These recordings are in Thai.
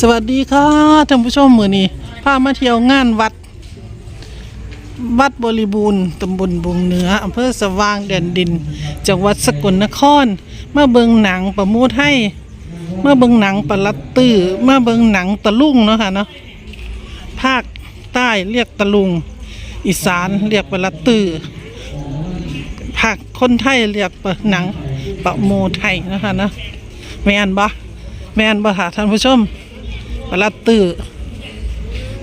สวัสดีค่ะท่านผู้ชมมือนี้พามาเที่ยวงานวัด วัดบริบูรณ์ตำบลบุงเหนืออำเภอสว่างแดนดิน จังหวัดสกลนครมาเบิงหนังประมูไทยมาเบิงหนังปลัดตื้อมาเบิงหนังตะลุงเนาะค่ะเนาะภาคใต้เรียกตะลุง อีสานเรียกปลัดตื้อภาคคนไทยเรียกปะหนังประโมไทยนะคะนะแม่นบ่แม่นบ่ค่ะท่านผู้ชม ปลัดตื้อ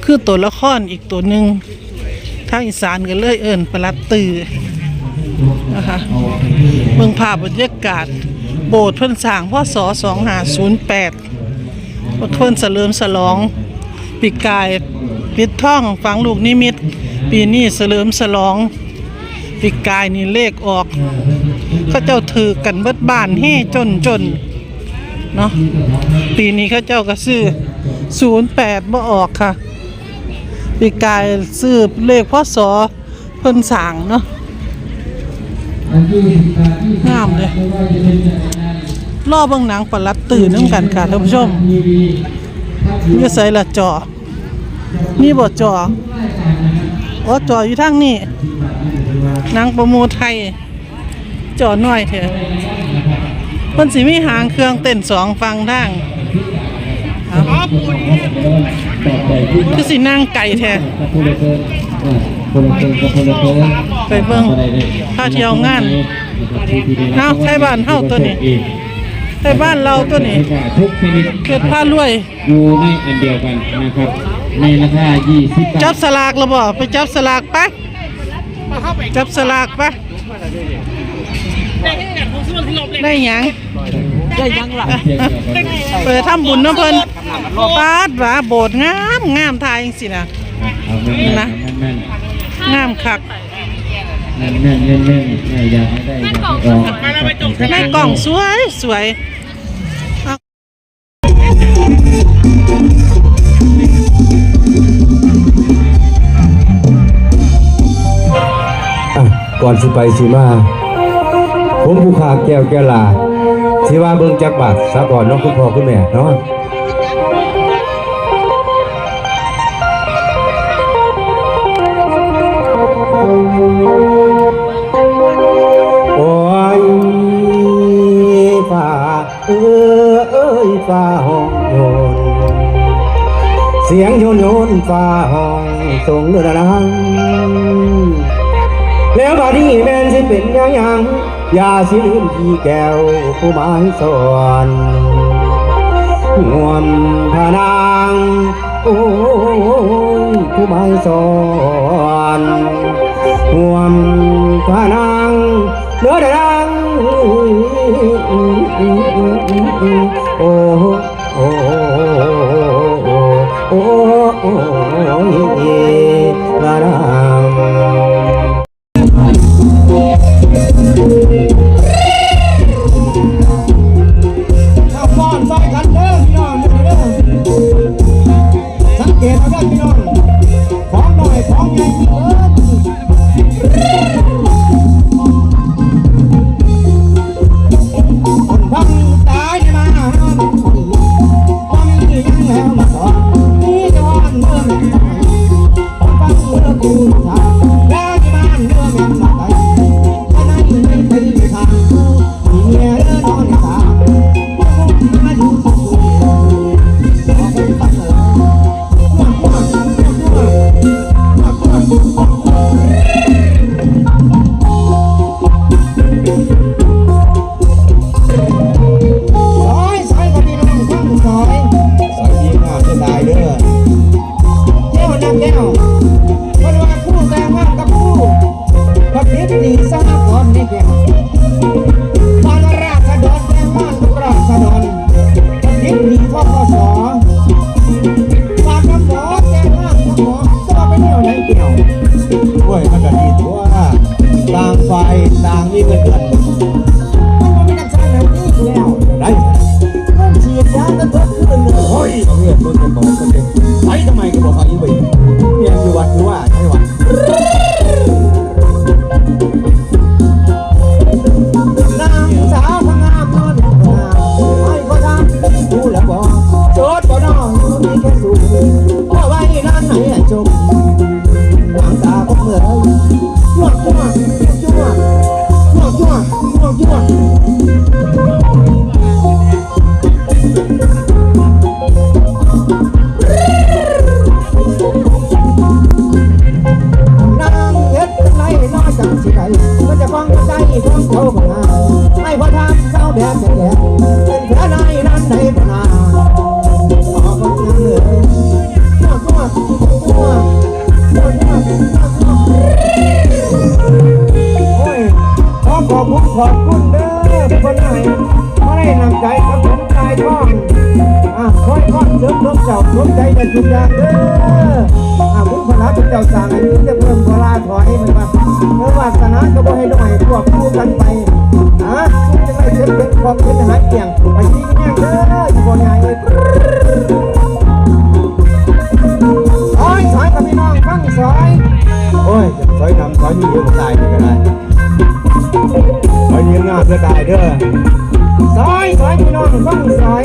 คือตัวละครอีกตัวหนึ่งทางอีสานก็เลยเอิ้นปลัดตื้อนะคะเมืองภาพบรรยากาศ โบสถ์เพิ่นสร้างพศ2508เพิ่นเสลิมฉลอง ปีกายปิดท่องฝังลูกนิมิต ปีนี้เสลิมฉลองปีกายนี่เลขออกเขาเจ้าถือกันเบิดบานเฮ่จนจนเนาะปีนี้เขาเจ้าก็ซื้อ 08บ่ออกค่ะปีกายซื้อเลขพศเพิ่นสร้างเนาะงามเลยรอเบิ่งหนังปลัดตื่นน้ำกันค่ะท่านผู้ชมยู่ใส่ละจอ นี่บ่จออ๋อจออยู่ทางนี้หนังประโมไทย จอหน้อยเถอะเพิ่นสิมีหางเครื่องเต้นสองฟังทาง เอาคือสินั่งไก่แท้คนละเกินคนละเกินกับคนละเกินไปเบิ่งพาเที่ยวงานเอ้าไทยบ้านเฮาตัวนี้ไทยบ้านเราตัวนี้ทุกชนิดเกิดผ้ารวยอยู่ในอันเดียวกันนะครับ ในราคา20บาจับทสลากแล้วบ่ไปจับสลากไปจับสลากไปได้หยังได้หยังล่ะเปิดทำบุญเนาะเพิ่น ปาดหว่าโบสถ์งามงามทายจังซี่นะเอาแม่นนะแม่นงามคักแม่นแม่นแม่นแม่นแม่นอยากให้ได้อยากให้ออกในกล่องสวยสวยอะก่อนสิไปสิมา ผมผู้ขาแก้วแก้วลาสิว่าเบิ่งจักบาทซะก่อนเน้องคุณพ่อคุณแม่เนาะ ฟ้าห้องโยน เสียงโยนโยนฟ้าห้องส่งเรือนังแล้วบัดนี้แม่นสิเป็นยังยังอย่าสิลืมพี่แก้วผู้หมายสอนหวมพานางโอ้ยผู้หมายสอนหวมพานางเนื้อดังโอ้โเที่ยวไหนเกี่ยวด้วยมันก็ดีทั่วต่างฝ่ายต่างมีเงินเดือนมันก็มีนักสร้างแบบนี้อยู่แล้วได้ต้องฉีดยากันทุกคืนเลยเฮ้ยเอาเรื่องเรื่องกัน นาก็บ่ให้น้อยควบคู่กันไปฮะจะได้เจ็บเป็นความเป็นหายเกี่ยงไปดีกันแน่เด้ออยู่บ่ใหญ่ซอยซอยกับพี่น้องฟังซอยโอ้ยซอยนำซอยนี่เดี๋ยวตายก็ได้ซอยนี้งามจะตายเด้อซอยซอยพี่น้องฟังซอย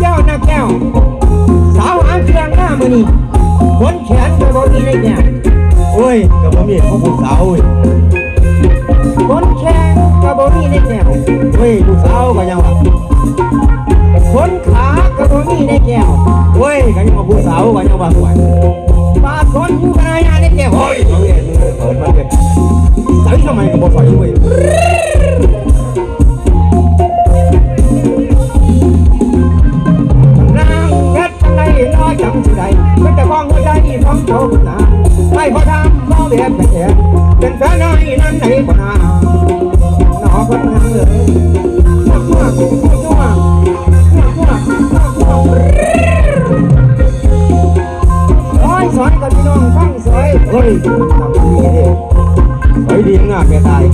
แก้วนะแก้วสาวหางเครื่องหน้ามือนี่ขนแขนกระบอกนี้ได้แก่ โอ้ยกระบอกมีของผู้สาวเว้ยขนแขนกระบอกนี้ได้แก่เฮ้ยผู้สาวก็ยังว่าขนขากระบอกนี้ได้แก่เฮ้ยก็ยังว่าผู้สาวก็ยังว่าห่วยปากคนอยู่กันอะไรได้แก่เฮ้ยเอาเงี้ยมึงเปิดมันเลยใส่ทำไมกระบอกใส่เว้ยนางเฮ็ดจังไดน้อยจังสิใดเป็นแต่ของหัวใจของเจ้าหนา ไม่พอทำบ่เบียดไปแก่เป็นแฟนน้อยนั้นไหนบ่นาหนอคนนั้นเลยมั่วมั่วมั่วมั่วมั่วมั่วมั่วซอยซอยกับพี่น้องฟังซอยเฮ้ยทำดีดิซอยดีงามแกตาย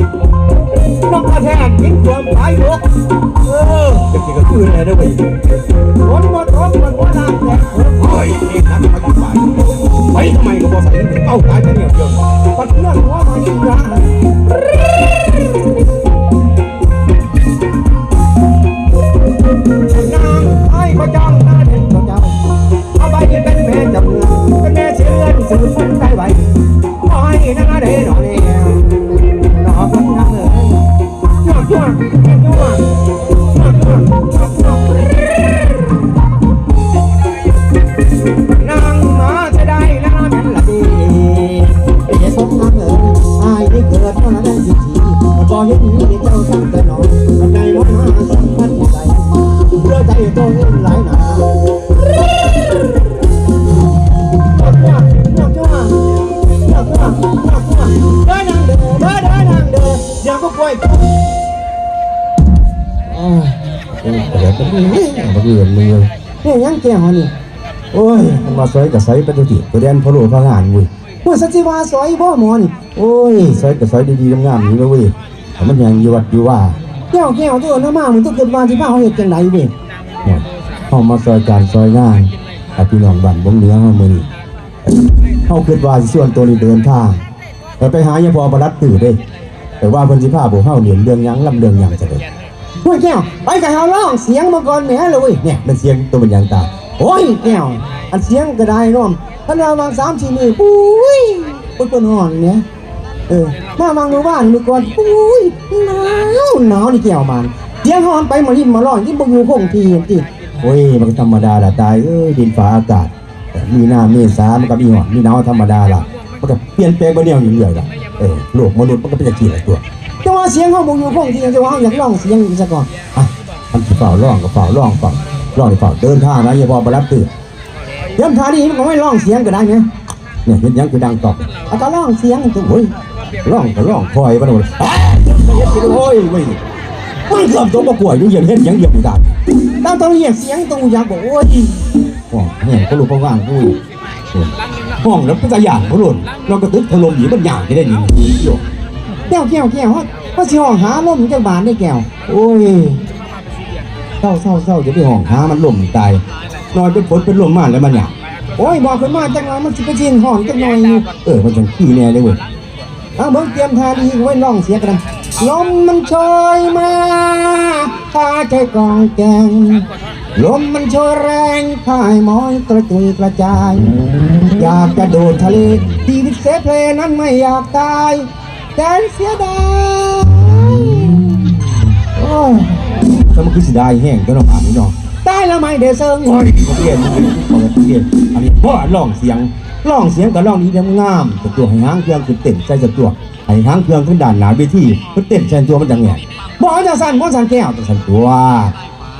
นกกระแทกกินความตายลุกเออจะกินก็คืออะไรนะเว้ยฝนหมดรถ ทำไมก็บอกใส่เอ้าตายจะเนี่ยเดียวปัดเพื่อนว่ามายิ่งยาน เนี่ยยังแก้วนี่โอ้ยมันมาซอยกับซอยปฏิทินประเด็นพะโล้พะงานเว้ยหัวสัจจิวาสอยบ่หมอนี่โอ้ยซอยกับซอยดีๆงามๆนี่นะเว้ยแต่มันยังอยู่วัดอยู่ว่าแก้วแก้วตัวน้ำมามันต้องเกิดมาสิพาเฮาเฮ็ดจังไดเว้ยเนี่ยเฮามาซอยการซอยงานกับพี่น้องบ้านบ่งเหนือเฮามือนี้เฮาคิดว่าสิส่วนตัวนี้เดินทางไปไปหายาพอประลัดตื่อเด้แต่ว่าเพิ่นสิพาพวกเฮาเรียนเรื่องยังลำเรื่องยังจะได้หัวแก้วไปกับเฮาร้องเสียงมาก่อนแหมเลยเว้ยเนี่ยมันเสียงตัวมันยังตา โอ้ยแก้วอันเสียงก็ได้น้อมท่านเราวางสามสี่มือปุ้ยปุ้ยเป็นห่อนเนี่ยเออมาวางมือว่านมือก่อนปุ้ยหนาวหนาวนี่แก้วมันเสียงห่อนไปมาริมมาร้องที่บ่อยู่คงที่เห็นติโอ้ยมันก็ธรรมดาละตายเอ้ยดินฟ้าอากาศแต่มีหน้าเมษามันก็มีหอนมีหนาวธรรมดาล่ะมันก็เปลี่ยนแปลงไปแนวอยู่เรื่อยละเออโลกมนุษย์มันก็เป็นอย่างนี้หละตัวแต่ว่าเสียงเฮาบ่อยู่คงที่แต่ว่าเฮาอยากร้องเสียงอีกซะก่อนอะมันเฝ้าร้องก็เฝ้าร้องเฝ้า ร้องนี่เฝ้าเดินทางนะอย่าพอประลัดตื่นเตรียมท่านี้มันก็ไม่ร้องเสียงก็ได้ไหมเนี่ยเห็นยังคือดังตอบอาก็ร้องเสียงตัวโอ้ยร้องก็ร้องคอยมันหมดอ้ายเฮ็ดกินโอ้ยเว้ยมันเกือบตัวประกวดอยู่เหยียบเฮ็ดยังเหยียบอยู่ดานต้งต้องเรียกเสียงตัวอยากบอกโอ้ยห้องแห่งก็รู้เพราะว่างกูห้องแล้วก็จะหยาบเขาหล่นเราก็ตึกถล่มหยีมันหยาบจะได้หนีอยู่แก้วแก้วแก้วว่าว่าสิห้องหาลมจังบานได้แก้วโอ้ย เศร้าเศร้าเศร้าจะไปห้องหามันล่มตายนอนเป็นฝนเป็นลมมาแล้วมันหยาบโอ้ยบอกขึ้นมาจังหน่อยมันสิไปชิงห้องจังหน่อยอยู่เออมันจังขี้แน่เลยเว้ยเอาเบิ่งเตรียมทาดีไว้ร้องเสียกันลมมันโชยมาพาใจกองแกงลมมันโชยแรงพายมอยกระจุยกระจาย อยากจะโดดทะเลชีวิตเสเพลนั้นไม่อยากตายแต่เสียดายโอ้ ยแต่มันคือสิได้แห้งก็ต้องอ่านนี่เนาะตายแล้วไม่ได้เซิงโอ้ยเขาเปลี่ยนเขาเปลี่ยนอันนี้พ่อร้องเสียงร้องเสียงกับร้องนี้เดียวงามแต่ตัวให้หางเครื่องคือเต้นใส่จะตัวให้หางเครื่องขึ้นด่านหนาเวทีคือเต้นใส่ตัวมันจังไงบอกจะสั่นก็สั่นแก้วจะสั่นตัว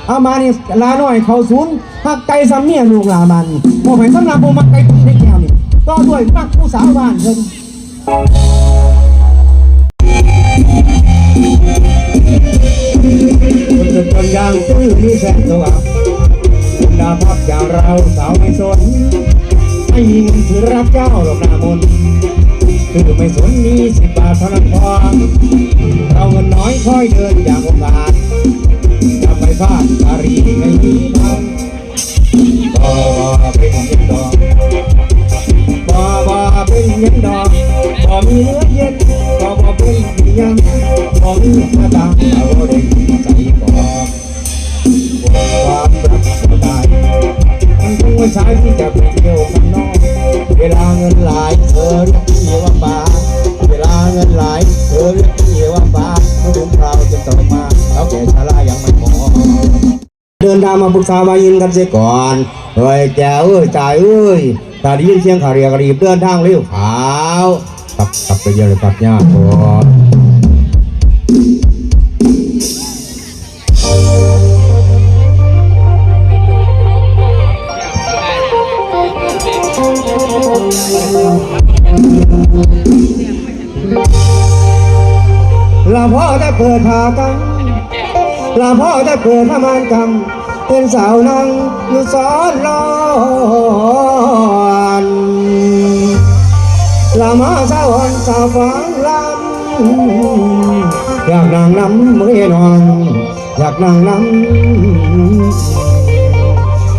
เอามานี่ลาหน่อยเขาศูนย์หักไก่ซ้ำเมียลูกลามันโมให้สำหรับโมมักไก่ที่ในแก้วนี่ก็ด้วยมักผู้สาวบ้านเพิ่น คนจนยางตื้อมีแสงสว่างดาพักอย่างเราสาวไม่สนไม่มีเงินถือรับเจ้าหรอกนามนคือไม่สนมีสิบบาทเท่านั้นพอเราเงินน้อยค่อยเดินอย่างองอาจจะไปฟาดการีไม่มีทางบ่บ่เป็นเย็นดอกบ่บ่เป็นเย็นดอกบ่มีเนื้อเย็นบ่บ่เป็นยังบ่มีหน้าตาเอาเด็ก ที่จะไปเที่ยวข้างนอก เวลาเงินหลายเธอเรียกพี่ว่าป้าเวลาเงินหลายเธอเรียกพี่ว่าป้าเมื่อถึงคราวจะต้องมาแล้วแก่ชรายังไม่พอเดินทางมาปรึกษามายินกันเสียก่อนเฮ้ยแกเอ้ยจ่ายเอ้ยตาได้ยินเสียงขาเรียกรีบเดินทางเร็วขาวตับตับไปเยอะเลยตับยาก ลาพ่อได้เปิดพากันลาพ่อได้เปิดพมานกำเป็นสาวนั่งอยู่ซ้อนรอนลามาสาวอ่อนสาวฟังลำอยากนั่งน้ำเมื่อนอนอยากนั่งน้ำ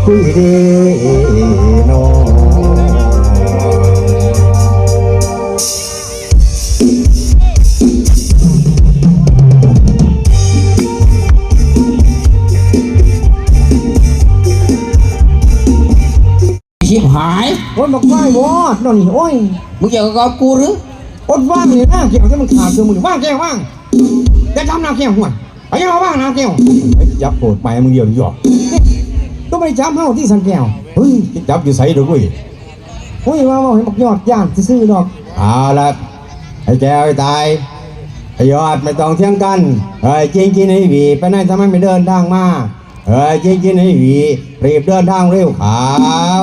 คุยเดนอน หายโอ้ยบอกไม่วอดนอนนี่โอ้ยมึงเกี่ยวกับกูหรืออดว่างนี่นะเกี่ยวที่มันขาดคือมึงว่างแก้วว่างจะทำนาแก้วห่วยไปยังมาว่างนาแก้วไอ้จับโปรดไปมึงเดียวนี่หยอกก็ไม่จับเฮาที่สันแก้วเฮ้ยจับอยู่ใส่ดอกเว้ยเฮ้ยว่าว่าให้บักยอดย่านซื่อๆดอกเอาละไอ้แก้วไอ้ตายไอ้ยอดไม่ต้องเที่ยงกันเฮ้ยจริงจริงไอ้หวีไปไหนทำไมไม่เดินทางมาเฮ้ยจริงจริงไอ้หวีรีบเดินทางเร็วขาว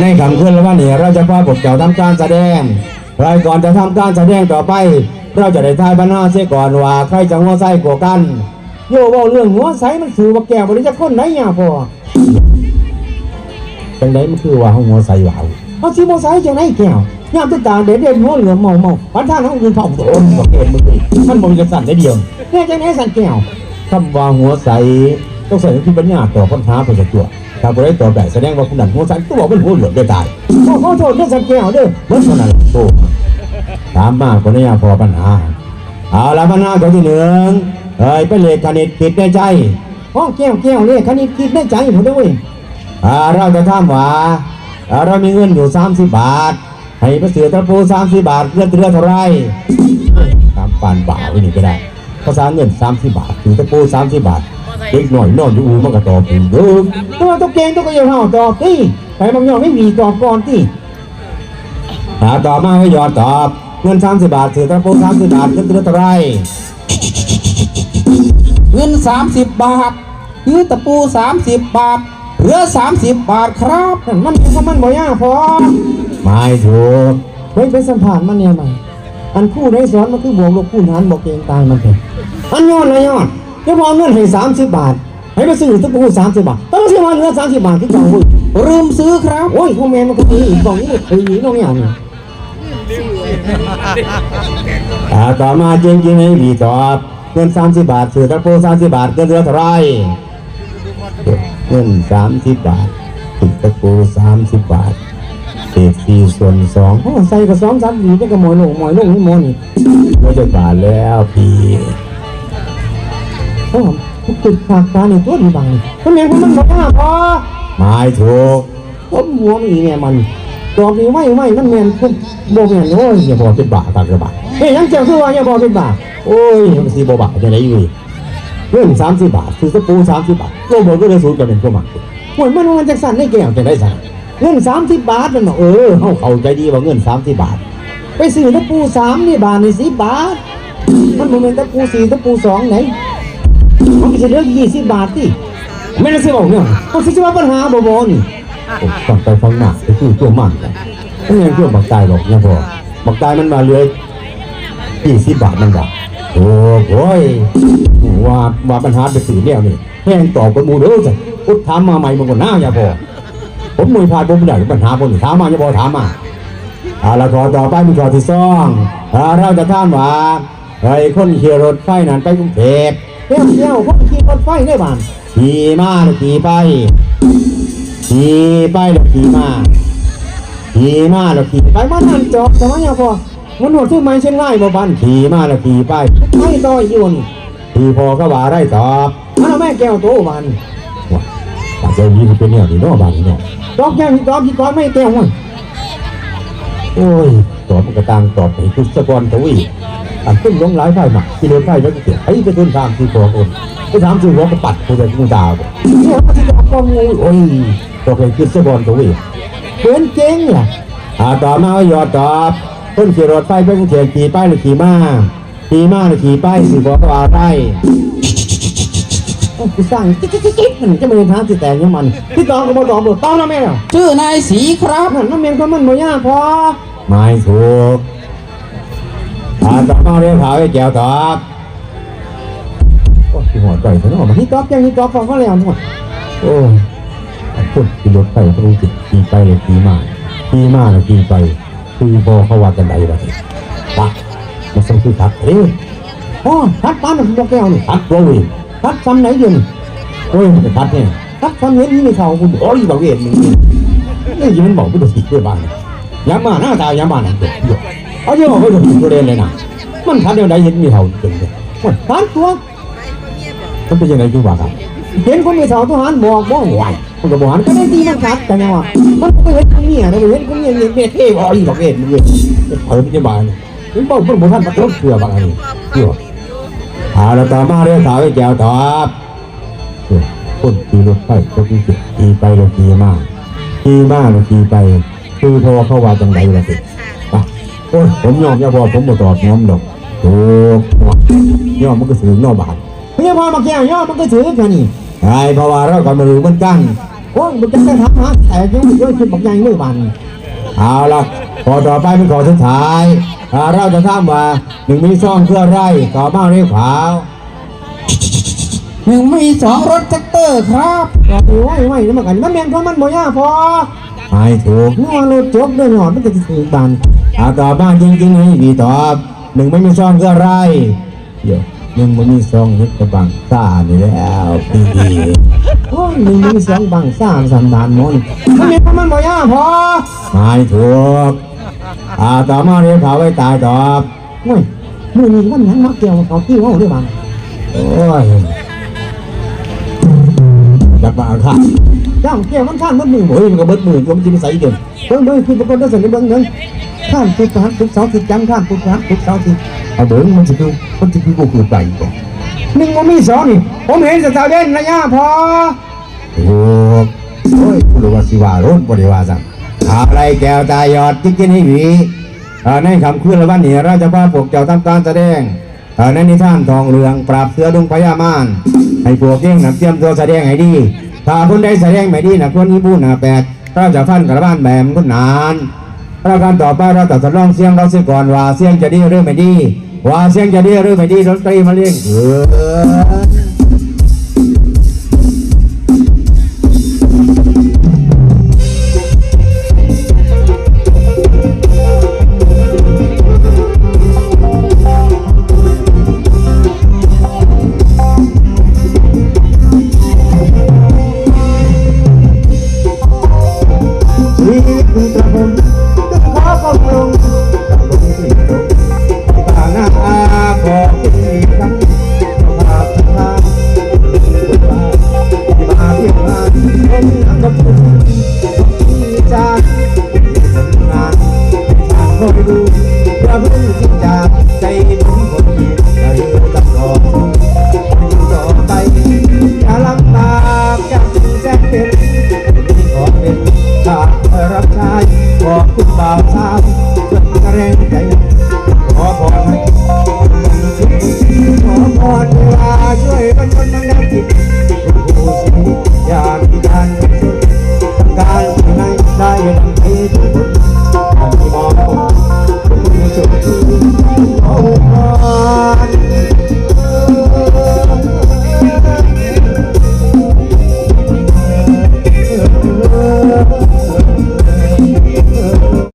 ในคำขึ้นแล้วว่าเนี่ยเราจะพาพวกเจ้าทำการแสดงรายก่อนจะทำการแสดงต่อไป เราจะได้ทายบรรณาเสียก่อนว่าใครจะหัวไส้กว่ากันโย่เว่าเรื่องหัวไส้มันคือว่าแก้วบริจะคนไหนเนี่ยพ่อจังไหนมันคือว่าหัวไส้ว่าวเอาสิหัวไส้จังไหนแก้วยามตุ๊ตาเด็ดเด่นหัวเหลือมเมาเมาวันท่านทั้งอื่นเผาโดนบอกเกณฑ์มึงดิมันบ่มีกระสันได้เดียวแค่จังไหนสันแก้วคำว่าหัวไส้ต้องใส่ที่ปัญญาต่อค้นหาเพื่อจะตัว ถ้าบ่ได้ตอบได้แสดงว่าคุณนั่นหัวสันตัวเป็นหัวเหลือได้ตายขอขอโทษเรื่องสันแก้วเด้อเมื่อนั้นโตถามมาคนนี้พอปัญหาเอาละปัญหาข้อที่หนึ่งเอ้ยเป็นเลขคณิตคิดในใจห้องแก้วแก้วเลขคณิตคิดในใจผมด้วยอ่าเราจะถามว่าเรามีเงินอยู่30บาท ให้พระเสือตะปู30บาทเงินเดือนเท่าไรตามปานบ่าวนี่ก็ได้ภาษาเงิน30บาทถือตะปู30บาท เด็กหน่อยนอนอยู่อูมันก็ตอบถึงเดิมตัวตุ๊กแกงตุ๊กยาวเห่าตอบที่ไปบางยอไม่มีตอบก่อนที่ถามตอบมาให้ยอดตอบเงินสามสิบบาทถือตะปูสามสิบบาทเงินเดือนเท่าไรเงิน30บาทคือตะปู30บาทเหลือ30บาทครับนั่นมันเป็นของมันบ่ยากพอไม่ถูกเฮ้ยไปสัมผัสมันเนี่ยมันอันคู่ได้สอนมันคือบวกลบคูณหารบอกเองตายมันเถอะอันยอดเลยยอด จะพอเงินให้สามสิบบาท ให้ไปซื้อตะปูสามสิบบาทต้องซื้อมาเนื้อสามสิบบาทที่จังเว้ยลืมซื้อครับโอ้ยพวกแมนมันก็มีอีกบอกนี่คืออีกน้องอย่างนี้อ่าต่อมาจริงจริงๆให้บีตอบเงินสามสิบบาทถือตะปูสามสิบบาทเงินเดือนเท่าไหรเงินสามสิบบาทติดตะปูสามสิบบาทเศษสี่ส่วนสองโอ้ใส่กระสองสามดีจะกระหมอยลงหมอยลงนี่โมนี่ก็จะบาทแล้วพี่โอ้ติดปากตาในตัวดีบังคนเลี้ยงของมันบอกว่าพอไม้ถูกผมหัวมีเนี่ยมันตอบนี้ไม่ไม่มันแมนผมโบแมนโอ้ยอย่าบอกเป็นบาตากระบาเฮ้ยยังเจ้าคือว่าอย่าบอกเป็นบาโอ้ยมันสีบบาจะไหนอยู่เรื่องสามสิบบาทคือตะปูสามสิบบาทโลบอกก็เลยสูงกันเป็นพวมันหวยมันมันจะสั่นได้แก้วจะได้สั่งเงินสามสิบบาทนั่นเออเขาเข้าใจดีว่าเงินสามสิบบาท ไปซื้อตะปูสามนี่บาทนี่สิบบาท มันบ่แม่นตะปูสี่ตะปูสองไหน มันก็จะเหลือยี่สิบบาทที่ไม่ได้ซื้อบอกเนี่ยเขาสิว่าปัญหาบ่บ่นี่ฟังไปฟังมาไปคือตัวมันกันไม่ใช่ตัวบักตายหรอกนะพ่อบักตายมันมาเลยยี่สิบบาทมันบอกโอ้โหยว่าว่าปัญหาไปสื่อแล้วนี่แห้งตอบกันมูเด้อจ้ะอุดถามมาใหม่มันก็น่าอย่าพอผมมวยพาดผมไม่ได้ปัญหาคนถามมาอย่าพอถามมาอาละขอต่อไปมีขอที่สองเราจะถามว่าไอ้คนเขี่รถไฟนั้นไปกรุงเทพ เที่ยวเที่ยวคนขี่รถไฟได้บ้านขี่มาหรือขี่ไปขี่ไปหรือขี่มาขี่มาหรือขี่ไปไปบ้านนั่นจอบสมัยยังพอมันหนวดซื้อไม้เช่นไรบ่บ้านขี่มาหรือขี่ไปไม่ต่อยอยู่นี่ขี่พอก็ว่าได้ตอบมันเอาแม่แก้วโตบ้านว่าแต่เจ้านี้เป็นเนี่ยนี่เนาะบางนี่เนาะดอกแก้วที่ดอกที่ก้อนไม่แก้วมันโอ้ยตอบมันก็ต่างตอบไปคือสะกอนทวี อันขึ้นลงหลายไฟมาขี่รถไฟแล้วก็เสียไอ้ไปขึ้นตามที่พอคนไปถามชื่อหัวก็ปัดผู้ใดผู้ดาวเนี่ยมันจะดอกก้อนงูโอ้ยตอบไปคือสะกอนทวีเกินเจ๊งล่ะอาต่อมาว่ายอดตอบคนขี่รถไฟไปกรุงเทพขี่ไปหรือขี่ม้าขี่ม้าหรือขี่ไปสิบอกว่าได้โอ้กูสั่งจิ๊กจิ๊กจิ๊กมันจะมือท้าสิแต่ยังมันที่ตองก็บ่ตองบ่ตองนะแม่ชื่อนายสีครับนั่นน้ำเมียนก็มันบ่ยากพอไม่ถูก อาต่อมาเรียกขาไอ้แก้วตอบโอ้ยหัวใจฉันออกมาที่ตอบยังที่ตอบฟังก็แล้วหมดโอ้ยคนขี่รถไฟก็รู้จิตขี่ไปหรือขี่มาขี่มาหรือขี่ไปคือพอเขาว่ากันใดวะสิปมันสมคือทักเอ้ยอ๋อทัดปานน่ะดอกแก้วนี่ทักโว้ยทัดซ้ำไหนยู่นี่โอ้ยมันจะทักเนี่ยทัดซ้ำเห็นนี่ในเขาคุณโอ้ยบอกเวรมึงนี่ยังมันบอกไม่ถูกสิด้วยบ้านยามาหน้าตายามมาหนังเด็ก เยอะเอาเยอะบอกไม่ถูกตัวเรียนเลยนะมันทัดเดียวใดเห็นมีเท่าจริงเลยมันทัดตัวมันเป็นยังไงจังหวะครับเห็นคนมีสาวทหารบอกบ่ไหวคนก็บอกหันก็ได้ดีมันทัดแต่ยังว่ามันก็ไปเห็นคนเมียได้ไปเห็นคนเมียเมียเมียเท่โอ้ยบอกเวรมึงเลยเพิ่มจะบานถึงบอกเพิ่มบุท่านมาต้นเสือบางอันนี้เสือเอาละต่อมาเรื่องสาวไอ้แก้วตอบคนขี่รถไฟก็ขี่ขี่ไปรถขี่มาขี่มาหรือขี่ไปคือพอเข้าว่าจังไดละสิ โอ้ยผมยอมอย่าพอผมบ่ตอบยอมดอกโอ้ยอมมันก็สืบนอกบาทเมียพอมาแก้วย่อมันก็ถือแค่นี้ไอ้เพราะว่าเราก็มารู้เหมือนกันโอ้ยมันจะได้ทำหาแต่ยังไม่เยอะขึ้นบักใหญ่มือบันเอาละพอต่อไปเป็นขอสุดท้ายอ่าเราจะถามว่าหนึ่งมีซ่องเพื่อไรต่อมาเรียกขาวหนึ่งมีสองรถแท็กเตอร์ครับก็ถือไว้ไว้แล้วมันกันมันแมนของมันบ่ยากพอไม่ถูกนัวรถจกด้วยหนอนมันก็จะถือบัน อาต่อมาจริงๆให้มีตอบหนึ่งไม่มีซ่องเพื่อไรเดี๋ยวหนึ่งไม่มีซ่องนึกกระบังซ่านี่แล้วพี่โอ้หนึ่งมีสองบังสาสันดานมอนมันมนของมันบ่ยาพอไม่ถูกอาต่อมาเรียกเขาไว้ตายตอบโอ้ยมือนี้วันนั้นมักเกี่ยวเขาขี้ว่าด้วยบันโอ้ยจักมาค่ะจ้างเกี่ยวมันข้านมันมือโอ้ยมันก็เบิดมือก็มันจะมีใส่เดินเบิ่งเบิ่งคือปรากฏได้สันนิเบิ่งเบิ่ง ข้านปุกหักปุกเสาสิจังข้านปุกหักปุกเสาสิเอาเบิ้งมันจะคือมันจะคือกูคือไปก่อนหนึ่งมันมีสองนี่ผมเห็นสตาร์เด่นระยะพอโอ้โอ้ยคุณรู้ว่าสิว่ารถบริวาสั่งอะไรแก้วตายอดจิ๊กกินให้หวีเอ่อในคำคืนละวันนี้เราจะพาพวกเจ้าทำการแสดงเอ่อในนิทานทองเหลืองปราบเสือดงพญามารให้พวกเก่งนำเตรียมตัวแสดงให้ดี ถ้าคนใดแสดงไม่ดีนะคนนี้พูดนะแปดเราจะฟันกระบ้านแบมคนนาน ประการต่อไปเราตัดสลองเสียงเราเสียก่อนว่าเสียงจะดีหรือไม่ดีว่าเสียงจะดีหรือไม่ดีดนตรีมาเลี้ยงเออ